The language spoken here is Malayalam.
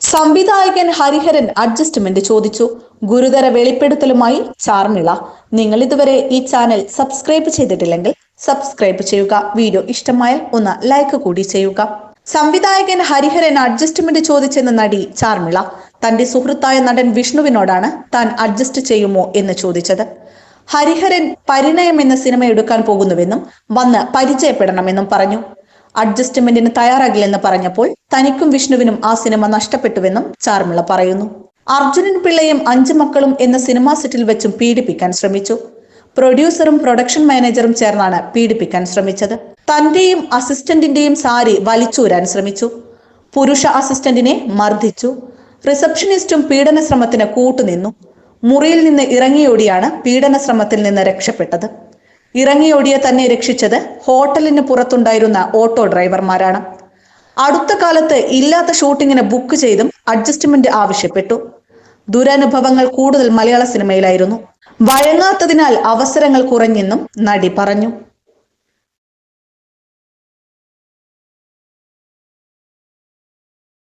സംവിധായകൻ ഹരിഹരൻ അഡ്ജസ്റ്റ്മെന്റ് ചോദിച്ചു. ഗുരുതര വെളിപ്പെടുത്തലുമായി ചാർമിള. നിങ്ങൾ ഇതുവരെ ഈ ചാനൽ സബ്സ്ക്രൈബ് ചെയ്തിട്ടില്ലെങ്കിൽ സബ്സ്ക്രൈബ് ചെയ്യുക. വീഡിയോ ഇഷ്ടമായാൽ ഒന്ന് ലൈക്ക് കൂടി ചെയ്യുക. സംവിധായകൻ ഹരിഹരൻ അഡ്ജസ്റ്റ്മെന്റ് ചോദിച്ചെന്ന നടി ചാർമിള. തന്റെ സുഹൃത്തായ നടൻ വിഷ്ണുവിനോടാണ് താൻ അഡ്ജസ്റ്റ് ചെയ്യുമോ എന്ന് ചോദിച്ചത്. ഹരിഹരൻ പരിണയം എന്ന സിനിമ എടുക്കാൻ പോകുന്നുവെന്നും വന്ന് പരിചയപ്പെടണമെന്നും പറഞ്ഞു. അഡ്ജസ്റ്റ്മെന്റിന് തയ്യാറാകില്ലെന്ന് പറഞ്ഞപ്പോൾ തനിക്കും വിഷ്ണുവിനും ആ സിനിമ നഷ്ടപ്പെട്ടുവെന്നും ചാർമിള പറയുന്നു. അർജുനൻ പിള്ളയും അഞ്ചു മക്കളും എന്ന സിനിമാ സെറ്റിൽ വെച്ചും പീഡിപ്പിക്കാൻ ശ്രമിച്ചു. പ്രൊഡ്യൂസറും പ്രൊഡക്ഷൻ മാനേജറും ചേർന്നാണ് പീഡിപ്പിക്കാൻ ശ്രമിച്ചത്. തന്റെയും അസിസ്റ്റന്റിന്റെയും സാരി വലിച്ചൂരാൻ ശ്രമിച്ചു. പുരുഷ അസിസ്റ്റന്റിനെ മർദ്ദിച്ചു. റിസപ്ഷനിസ്റ്റും പീഡന ശ്രമത്തിന് കൂട്ടുനിന്നു. മുറിയിൽ നിന്ന് ഇറങ്ങിയോടിയാണ് പീഡന ശ്രമത്തിൽ നിന്ന് രക്ഷപ്പെട്ടത്. ഇറങ്ങിയോടിയ തന്നെ രക്ഷിച്ചത് ഹോട്ടലിന് പുറത്തുണ്ടായിരുന്ന ഓട്ടോ ഡ്രൈവർമാരാണ്. അടുത്ത കാലത്ത് ഇല്ലാത്ത ഷൂട്ടിങ്ങിന് ബുക്ക് ചെയ്തും അഡ്ജസ്റ്റ്മെന്റ് ആവശ്യപ്പെട്ടു. ദുരനുഭവങ്ങൾ കൂടുതൽ മലയാള സിനിമയിലായിരുന്നു. വഴങ്ങാത്തതിനാൽ അവസരങ്ങൾ കുറഞ്ഞെന്നും നടി പറഞ്ഞു.